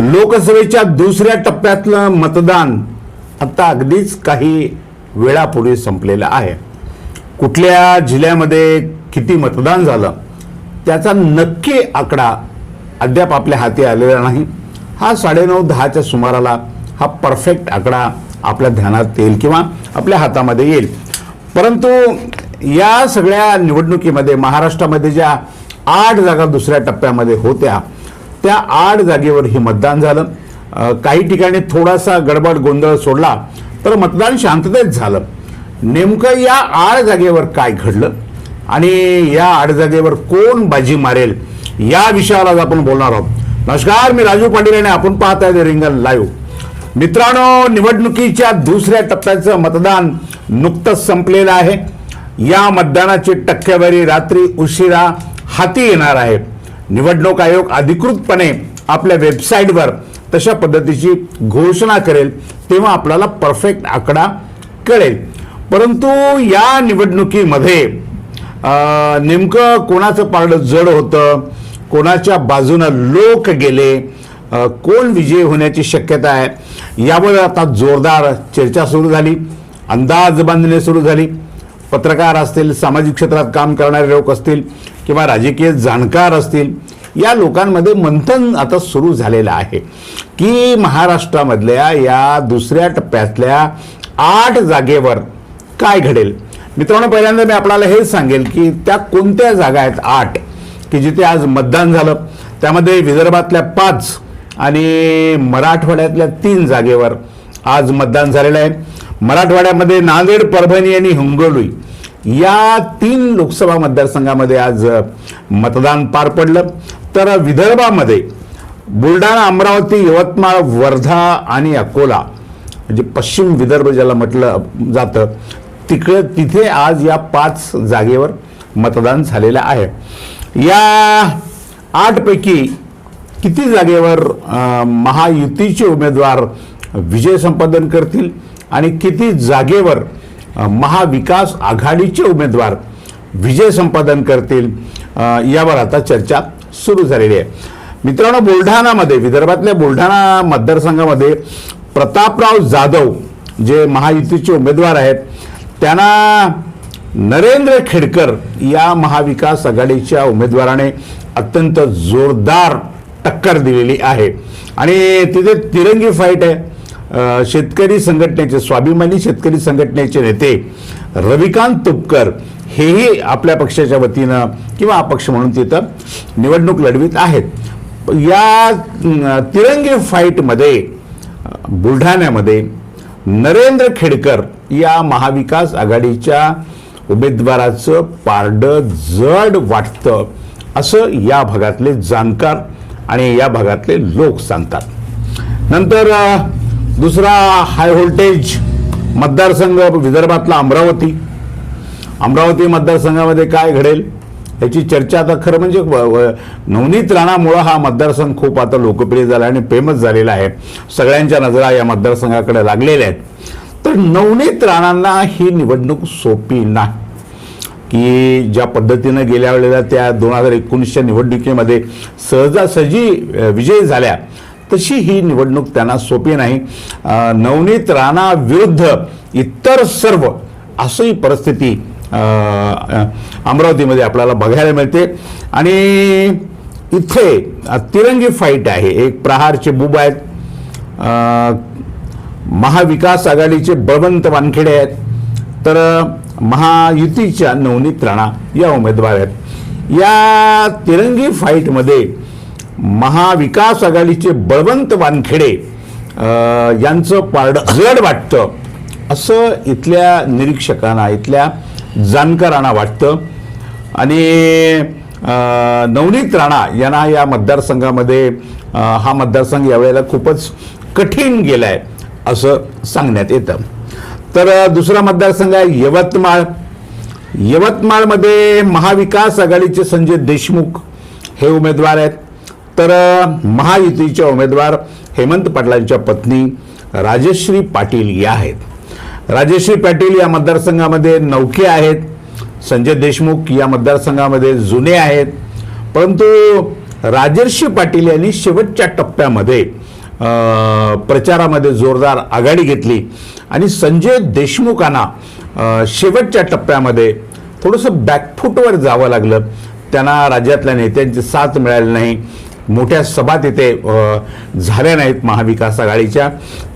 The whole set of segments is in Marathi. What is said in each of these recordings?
लोकसभेच्या दुसऱ्या टप्प्यातलं मतदान आता अगदीच काही वेळापूर्वी संपलेलं आहे. कुठल्या जिल्ह्यामध्ये किती मतदान झालं त्याचा नक्की आकडा अद्याप आपल्या हाती आलेला नाही. हा साडेनऊ दहाच्या सुमाराला हा परफेक्ट आकडा आपल्या ध्यानात येईल किंवा आपल्या हातामध्ये येईल. परंतु या सगळ्या निवडणुकीमध्ये महाराष्ट्रामध्ये ज्या आठ जागा दुसऱ्या टप्प्यामध्ये होत्या त्या आठ जागेवर हे मतदान झालं. काही ठिकाणी थोडासा गडबड गोंधळ सोडला तर मतदान शांततेत झालं. नेमकं या आड जागेवर काय घडलं आणि या आड जागेवर कोण बाजी मारेल या विषयावर आज आपण बोलणार आहोत. नमस्कार मी राजू पाटील आणि आपण पाहत आहे रिंगल लाईव्ह मित्रांनो निवडणुकीच्या दुसऱ्या टप्प्याचं मतदान नुकतंच संपलेलं आहे. या मतदानाची टक्केवारी रात्री उशिरा हाती येणार आहे. निवडणूक आयोग अधिकृतपणे आपल्या वेबसाईटवर तशा पद्धतीची घोषणा करेल तेव्हा आपल्याला परफेक्ट आकडा कळेल. परंतु या निवडणुकीमध्ये नेमकं कोणाचं पारडं जड होतं कोणाच्या बाजूनं लोक गेले कोण विजयी होण्याची शक्यता आहे यावर आता जोरदार चर्चा सुरू झाली अंदाज बांधणी सुरू झाली. पत्रकार असतील सामाजिक क्षेत्रात काम करणारे लोक असतील किंवा राजकीय जाणकार असतील या लोकांमध्ये मंथन आता सुरू झालेलं आहे. की महाराष्ट्रामधल्या या दुसऱ्या टप्प्यातल्या आठ जागेवर काय घडेल? मित्रांनो पहिल्यांदा मी आपल्याला हेच सांगेल की त्या कोणत्या जागा आहेत आठ? की जिथे आज मतदान झालं त्यामध्ये विदर्भातल्या पाच आणि मराठवाड्यातल्या तीन जागेवर आज मतदान झालेलं आहे. मराठवाड्यामध्ये नांदेड परभणी आणि हिंगोली. या तीन लोकसभा मतदारसंघामध्ये आज मतदान पार पडलं. तर विदर्भामध्ये बुलढाणा अमरावती यवतमाळ वर्धा आणि अकोला म्हणजे पश्चिम विदर्भ ज्याला म्हटलं जातं तिकडे तिथे आज या पाच जागेवर मतदान झालेलं आहे. या आठपैकी किती जागेवर महायुतीचे उमेदवार विजय संपादन करतील आणि किती जागेवर महाविकास आघाडीचे उमेदवार विजय संपादन करतील यावर आता चर्चा सुरू झालेली आहे. मित्रांनो बुलढाणामध्ये विदर्भातल्या बुलढाणा मतदारसंघामध्ये प्रतापराव जाधव जे महायुतीचे उमेदवार आहेत त्यांना नरेंद्र खेडकर या महाविकास आघाडीच्या उमेदवाराने अत्यंत जोरदार टक्कर दिलेली आहे. आणि तिथे तिरंगी फाईट आहे. शेतकरी संघटनेचे स्वाभिमानी शेतकरी संघटनेचे नेते रविकांत तुपकर हेही आपल्या पक्षाच्या वतीनं किंवा अपक्ष म्हणून तिथं निवडणूक लढवित आहेत. या तिरंगी फाईटमध्ये बुलढाण्यामध्ये नरेंद्र खेडकर या महाविकास आघाडीच्या उमेदवाराचं पारडं जड वाटतं असं या भागातले जाणकार आणि या भागातले लोक सांगतात. नंतर दुसरा हाय व्होल्टेज मतदारसंघ विदर्भातला अमरावती. अमरावती मतदारसंघामध्ये काय घडेल याची चर्चा आता खरं म्हणजे व- नवनीत राणामुळं हा मतदारसंघ खूप आता लोकप्रिय झाला आणि फेमस झालेला आहे. सगळ्यांच्या नजरा या मतदारसंघाकडे लागलेल्या आहेत. तर नवनीत राणांना ही निवडणूक सोपी नाही. की ज्या पद्धतीनं गेल्या वेळेला त्या दोन हजार एकोणीसच्या निवडणुकीमध्ये सहजासहजी विजयी झाल्या. तशी ही निवडणूक त्यांना सोपी नाही. नवनीत राणा विरुद्ध इतर सर्व असंही परिस्थिती अमरावतीमध्ये आपल्याला बघायला मिळते. आणि इथे तिरंगी फाईट आहे. एक प्रहारचे बुब आहेत. महाविकास आघाडीचे बळवंत वानखेडे आहेत. तर महायुतीच्या नवनीत राणा या उमेदवार आहेत. या तिरंगी फाईटमध्ये महाविकास आघाडीचे बळवंत वानखेडे यांचं पारड जड वाटतं. असं इथल्या निरीक्षकांना इथल्या जाणकारांना वाटतं. आणि नवनीत राणा यांना या मतदारसंघामध्ये हा मतदारसंघ यावेळेला खूपच कठीण गेला आहे असं सांगण्यात येतं. तर दुसरा मतदारसंघ आहे यवतमाळ. यवतमाळमध्ये महाविकास आघाडीचे संजय देशमुख हे उमेदवार आहेत. तर महायुतीचे महायुतीच्या उमेदवार हेमंत पाटलांच्या पत्नी राजश्री पाटील या आहेत. राजश्री पाटील या मतदारसंघामध्ये नौके आहेत. संजय देशमुख या मतदारसंघामध्ये जुने आहेत. परंतु राजर्षी पाटील यांनी शेवटच्या टप्प्यामध्ये प्रचारामध्ये जोरदार आघाडी घेतली आणि संजय देशमुखांना शेवटच्या टप्प्यामध्ये थोडंसं बॅकफूटवर जावं लागलं. त्यांना राज्यातल्या नेत्यांची साथ मिळाली नाही. मोठ्या सभा तिथे झाल्या नाहीत महाविकास आघाडीच्या.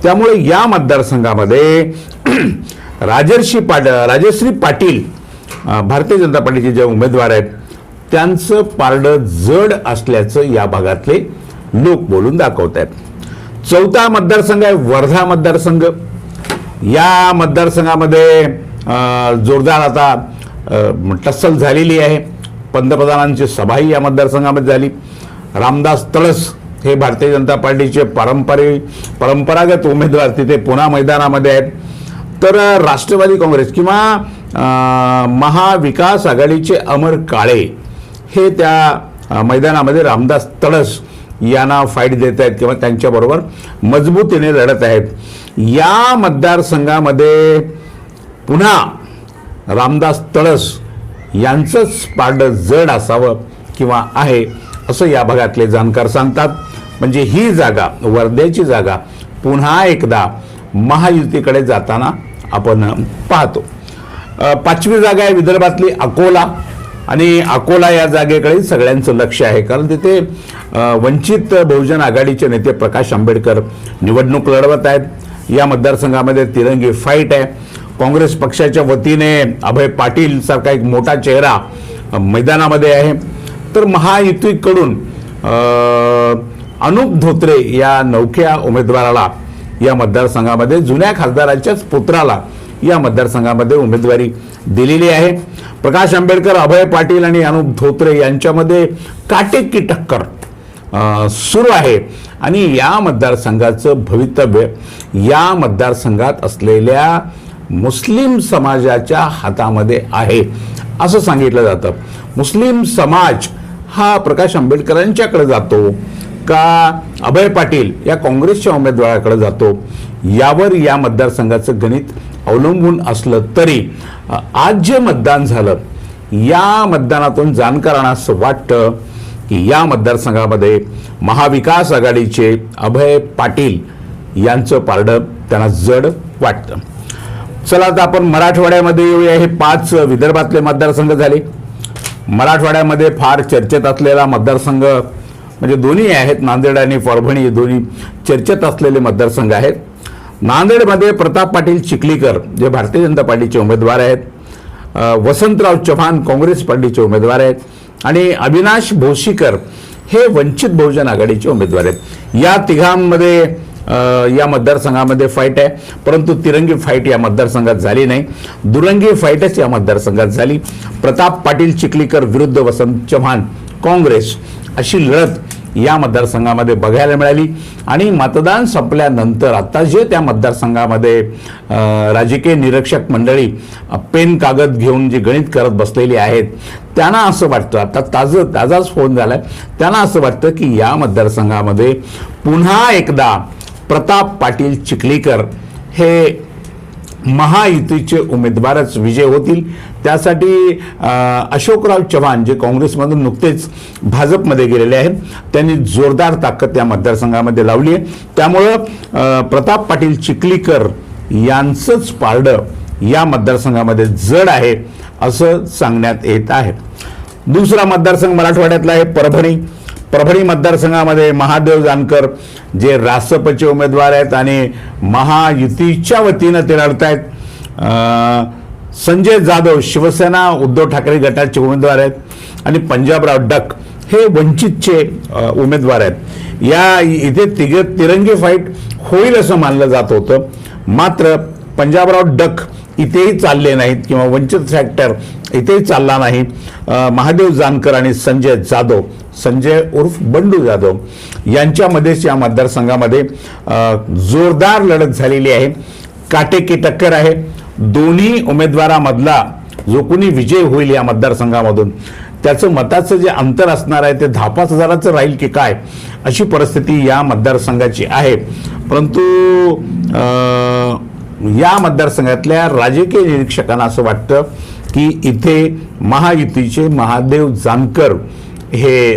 त्यामुळे या मतदारसंघामध्ये राजर्षी पाट राजश्री पाटील भारतीय जनता पार्टीचे जे उमेदवार आहेत त्यांचं पारडं जड असल्याचं या भागातले लोक बोलून दाखवत आहेत. चौथा मतदारसंघ आहे वर्धा मतदारसंघ. या मतदारसंघामध्ये जोरदार आता टस्सल झालेली आहे. पंतप्रधानांची सभाही या मतदारसंघामध्ये झाली. रामदास तळस हे भारतीय जनता पार्टीचे पारंपरिक परंपरागत उमेदवार तिथे पुन्हा मैदानामध्ये आहेत. तर राष्ट्रवादी काँग्रेस किंवा महाविकास आघाडीचे अमर काळे हे त्या मैदानामध्ये रामदास तळस यांना फाईट देत आहेत किंवा त्यांच्याबरोबर मजबूतीने लढत आहेत. या मतदारसंघामध्ये पुन्हा रामदास तळस यांचंच पारडं जड असावं किंवा आहे असं या भागातले जाणकार सांगतात. म्हणजे ही जागा वर्ध्याची जागा पुन्हा एकदा महायुतीकडे जाताना आपण पाहतो. पाचवी जागा आहे विदर्भातली अकोला. आणि अकोला या जागेकडे सगळ्यांचं लक्ष आहे. कारण तिथे वंचित बहुजन आघाडीचे नेते प्रकाश आंबेडकर निवडणूक लढवत आहेत. या मतदारसंघामध्ये तिरंगी फाईट आहे. काँग्रेस पक्षाच्या वतीने अभय पाटील सारखा एक मोठा चेहरा मैदानामध्ये आहे. तर महायुतीकडून अनुप धोत्रे या नौख्या उमेदवाराला या मतदारसंघामध्ये जुन्या खासदाराच्याच पुत्राला या मतदारसंघामध्ये उमेदवारी दिलेली आहे. प्रकाश आंबेडकर अभय पाटील आणि अनुप धोत्रे यांच्यामध्ये काटेकी टक्कर सुरू आहे. आणि या मतदारसंघाचं भवितव्य या मतदारसंघात असलेल्या मुस्लिम समाजाच्या हातामध्ये आहे असं सांगितलं जातं. मुस्लिम समाज हा प्रकाश आंबेडकरांच्याकडे जातो का अभय पाटील या काँग्रेसच्या उमेदवाराकडे जातो? यावर या मतदारसंघाचं गणित अवलंबून असलं तरी आज जे मतदान झालं या मतदानातून जाणकारांना असं वाटतं की या मतदारसंघामध्ये महाविकास आघाडीचे अभय पाटील यांचं पारडं त्यांना जड वाटतं. चला आता आपण मराठवाड्यामध्ये येऊया. हे पाच विदर्भातले मतदारसंघ झाले. मराठवाड्यामध्ये फार चर्चेत असलेला मतदारसंघ म्हणजे दोन्ही आहेत नांदेड आणि परभणी दोन्ही चर्चेत असलेले मतदारसंघ आहेत. नांदेडमध्ये प्रताप पाटील चिखलीकर जे भारतीय जनता पार्टीचे उमेदवार आहेत. वसंतराव चव्हाण काँग्रेस पार्टीचे उमेदवार आहेत. आणि अविनाश भोशीकर हे वंचित बहुजन आघाडीचे उमेदवार आहेत. या तिघांमध्ये या मतदारसंघामध्ये फाईट आहे. परंतु तिरंगी फाईट या मतदारसंघात झाली नाही. दुरंगी फाईटच या मतदारसंघात झाली. प्रताप पाटील चिखलीकर विरुद्ध वसंत चव्हाण काँग्रेस अशी लढत या मतदारसंघामध्ये बघायला मिळाली. आणि मतदान संपल्यानंतर आता जे त्या मतदारसंघामध्ये राजकीय निरीक्षक मंडळी पेन कागद घेऊन जी गणित करत बसलेली आहेत त्यांना असं वाटतं आता ताजं ताजाच फोन झाला आहे त्यांना असं वाटतं की या मतदारसंघामध्ये पुन्हा एकदा प्रताप पाटील चिखलीकर हे महायुतीचे उमेदवारच विजय होतील. त्यासाठी अशोकराव चव्हाण जे काँग्रेसमधून नुकतेच भाजपमध्ये गेलेले आहेत त्यांनी जोरदार ताकद त्या मतदारसंघामध्ये लावली आहे. त्यामुळं प्रताप पाटील चिखलीकर यांचंच पारडं या मतदारसंघामध्ये जड आहे असं सांगण्यात येत आहे. दुसरा मतदारसंघ मराठवाड्यातला आहे परभणी. परभणी मतदारसंघामध्ये महादेव जानकर जे रासपचे उमेदवार आहेत आणि महायुतीच्या वतीनं ते लढत आहेत संजय जाधव शिवसेना उद्धव ठाकरे गटाचे उमेदवार आहेत आणि पंजाबराव डक हे वंचितचे उमेदवार आहेत. या इथे तिघ तिरंगी फाईट होईल असं मानलं जात होतं. मात्र पंजाबराव डक इथेही चालले नाहीत किंवा वंचित फॅक्टर इथेही चालला नाही. महादेव जानकर आणि संजय जाधव संजय उर्फ बंडू जाधव यांच्यामध्येच या मतदारसंघामध्ये जोरदार लढत झालेली आहे. काटेकी टक्कर आहे. दोन्ही उमेदवारामधला जो कोणी विजय होईल या मतदारसंघामधून त्याचं मताचं जे अंतर असणार आहे ते दहा पाच हजाराचं राहील की काय अशी परिस्थिती या मतदारसंघाची आहे. परंतु या मतदारसंघातल्या राजकीय निरीक्षकांना असं वाटतं की इथे महायुतीचे महादेव जानकर हे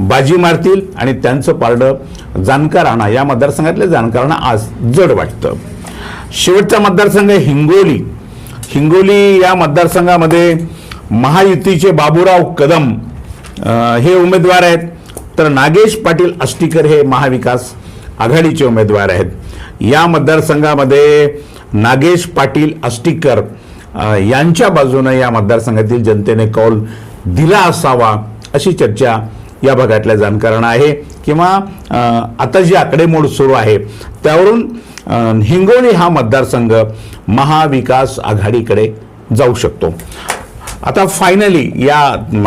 बाजी मारतील आणि त्यांचं पारडं जानकारांना या मतदारसंघातल्या जाणकारांना आज जड वाटतं. शेवटचा मतदारसंघ हिंगोली. हिंगोली या मतदारसंघामध्ये महायुतीचे बाबूराव कदम हे उमेदवार आहेत. तर नागेश पाटील आष्टीकर हे महाविकास आघाडीचे उमेदवार आहेत. या मतदारसंघामध्ये नागेश पाटील आष्टीकर यांच्या बाजूनं या मतदारसंघातील जनतेने कौल दिला असावा अशी चर्चा या भागातल्या जाणकारांना आहे किंवा आता जी आकडेमोड सुरू आहे त्यावरून हिंगोली हा मतदारसंघ महाविकास आघाडीकडे जाऊ शकतो. आता फायनली या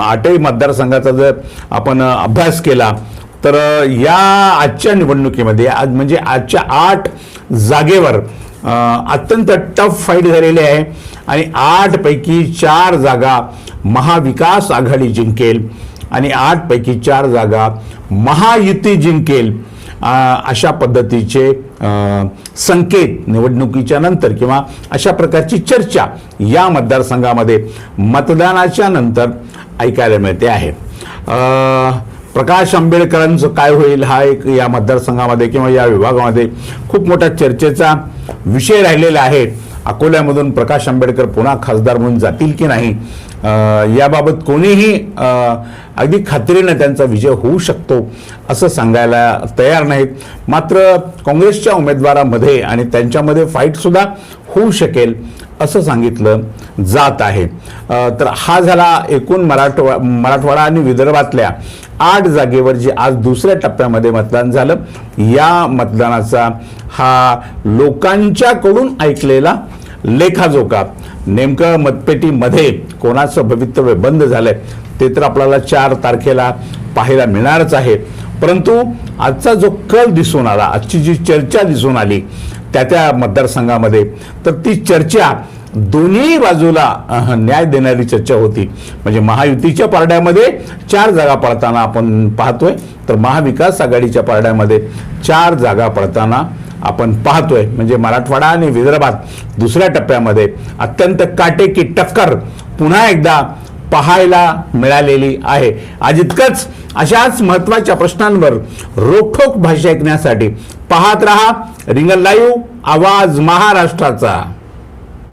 आठही मतदारसंघाचा जर आपण अभ्यास केला तर या आजच्या निवडणुकीमध्ये आज म्हणजे आजच्या आठ जागेवर अत्यंत टफ फाईट झालेली आहे आणि आठपैकी चार जागा महाविकास आघाडी जिंकेल आणि आठपैकी चार जागा महायुती जिंकेल अशा पद्धतीचे संकेत निवडणुकीच्या नंतर किंवा अशा प्रकारची चर्चा या मतदारसंघामध्ये मतदानाच्या नंतर ऐकायला मिळते आहे. प्रकाश आंबेडकरांचं काय होईल हा एक या मतदारसंघामध्ये किंवा या विभागामध्ये खूप मोठा चर्चेचा विषय राहिलेला आहे. अकोल्यामधून प्रकाश आंबेडकर पुन्हा खासदार म्हणून जातील की नाही याबाबत कोणीही अगदी खात्रीनं त्यांचा विजय होऊ शकतो असं सांगायला तयार नाहीत. मात्र काँग्रेसच्या उमेदवारामध्ये आणि त्यांच्यामध्ये फाईटसुद्धा होऊ शकेल असं सांगितलं जात आहे. तर हा झाला एकूण मराठवा मराठवाडा आणि विदर्भातल्या आठ जागेवर जे आज दुसऱ्या टप्प्यामध्ये मतदान झालं या मतदानाचा हा लोकांच्याकडून ऐकलेला लेखाजोखा. नेमकं मतपेटीमध्ये कोणाचं भवितव्य बंद झालंय ते तर आपल्याला चार तारखेला पाहायला मिळणारच आहे. परंतु आजचा जो कल दिसून आला आजची जी चर्चा दिसून आली त्या त्या मतदारसंघामध्ये तर ती चर्चा दोन्ही बाजूला न्याय देणारी चर्चा होती. म्हणजे महायुतीच्या पारड्यामध्ये चार जागा पडताना आपण पाहतोय तर महाविकास आघाडीच्या पारड्यामध्ये चार जागा पडताना आपण पाहतोय. म्हणजे मराठवाडा आणि विदर्भात दुसऱ्या टप्प्यामध्ये अत्यंत काटेकी टक्कर पुन्हा एकदा पाहायला मिळालेली आहे. आज इतकंच अशाच महत्त्वाच्या प्रश्नांवर रोखोक भाषा ऐकण्यासाठी पाहत रहा रिंगल लाईव्ह आवाज महाराष्ट्राचा.